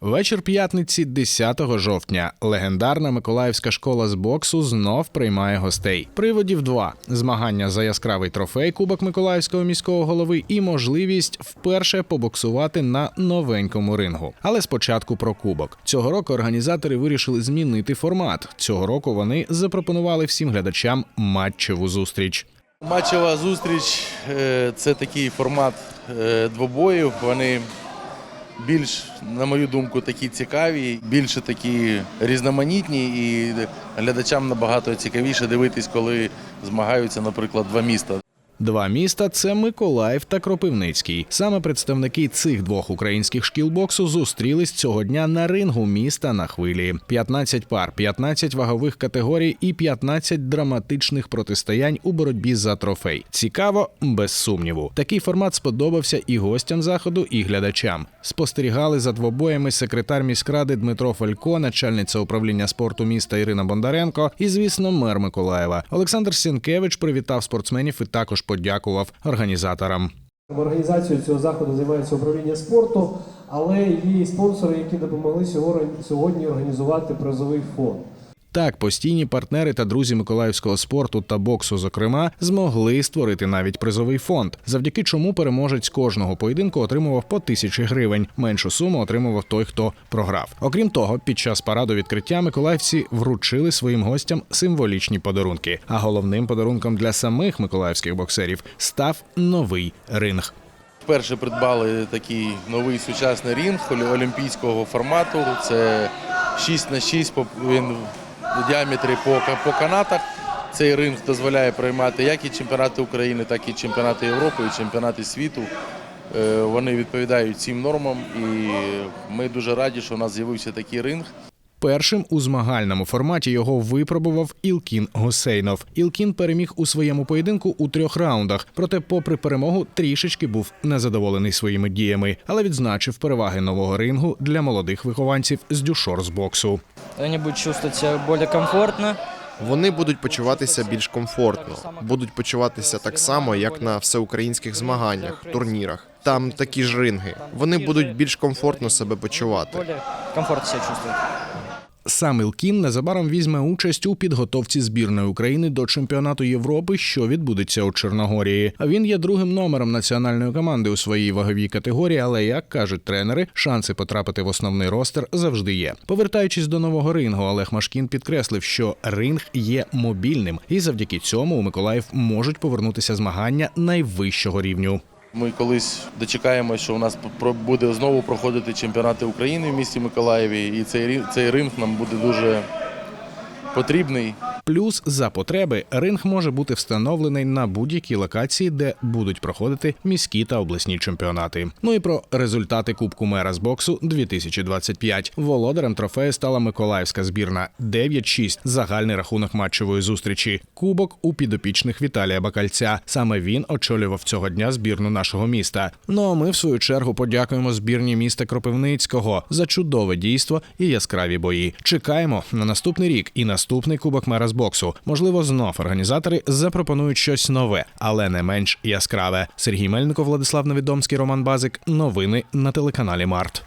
Вечір п'ятниці, 10 жовтня. Легендарна Миколаївська школа з боксу знов приймає гостей. Приводів два: змагання за яскравий трофей Кубок Миколаївського міського голови і можливість вперше побоксувати на новенькому рингу. Але спочатку про кубок. Цього року організатори вирішили змінити формат. Цього року вони запропонували всім глядачам матчеву зустріч. Матчева зустріч е, це такий формат е, двобоїв. Вони більш, на мою думку, такі цікаві, більше такі різноманітні, і глядачам набагато цікавіше дивитись, коли змагаються, наприклад, два міста. Два міста це Миколаїв та Кропивницький. Саме представники цих двох українських шкіл боксу зустрілись цього дня на рингу міста на хвилі. 15 пар, 15 вагових категорій і 15 драматичних протистоянь у боротьбі за трофей. Цікаво, без сумніву. Такий формат сподобався і гостям заходу, і глядачам. Спостерігали за двобоями секретар міськради Дмитро Фалько, начальниця управління спорту міста Ірина Бондаренко і, звісно, мер Миколаєва. Олександр Сінкевич привітав спортсменів і також подякував організаторам. Організацією цього заходу займається управління спорту, але є і спонсори, які допомогли сьогодні- організувати призовий фонд. Так, постійні партнери та друзі миколаївського спорту та боксу, зокрема, змогли створити навіть призовий фонд, завдяки чому переможець кожного поєдинку отримував по тисячі гривень. Меншу суму отримував той, хто програв. Окрім того, під час параду відкриття миколаївці вручили своїм гостям символічні подарунки. А головним подарунком для самих миколаївських боксерів став новий ринг. Вперше придбали такий новий сучасний рінг олі- олімпійського формату. Це 6 на 6 по- він в діаметрі по, по канатах. Цей ринг дозволяє приймати як і чемпіонати України, так і чемпіонати Європи, і чемпіонати світу. Е, Вони відповідають цим нормам, і ми дуже раді, що у нас з'явився такий ринг. Першим у змагальному форматі його випробував Ілкін Гусейнов. Ілкін переміг у своєму поєдинку у трьох раундах. Проте, попри перемогу, трішечки був незадоволений своїми діями, але відзначив переваги нового рингу для молодих вихованців з дюшор з боксу. Они будут чувствовать себя более комфортно. Вони будуть почуватися більш комфортно, будуть почуватися так само, як на всеукраїнських змаганнях, турнірах. Там такі ж ринги. Вони будуть більш комфортно себе почувати. Комфортно себя чувствовать. Сам Ілкін незабаром візьме участь у підготовці збірної України до чемпіонату Європи, що відбудеться у Чорногорії. Він є другим номером національної команди у своїй ваговій категорії. Але як кажуть тренери, шанси потрапити в основний ростер завжди є. Повертаючись до нового рингу, Олег Машкін підкреслив, що ринг є мобільним, і завдяки цьому у Миколаїв можуть повернутися змагання найвищого рівню. Ми колись дочекаємося, що у нас буде знову проходити чемпіонати України в місті Миколаєві, і цей, цей ринг нам буде дуже потрібний. Плюс за потреби ринг може бути встановлений на будь-якій локації, де будуть проходити міські та обласні чемпіонати. Ну і про результати Кубку мера з боксу 2025. Володарем трофею стала Миколаївська збірна 9-6. Загальний рахунок матчевої зустрічі. Кубок у підопічних Віталія Бакальця. Саме він очолював цього дня збірну нашого міста. Ну а ми в свою чергу подякуємо збірні міста Кропивницького за чудове дійство і яскраві бої. Чекаємо на наступний рік і наступний кубок мера з боксу. Можливо, знов організатори запропонують щось нове, але не менш яскраве. Сергій Мельников, Владислав Новідомський, Роман Базик. Новини на телеканалі Март.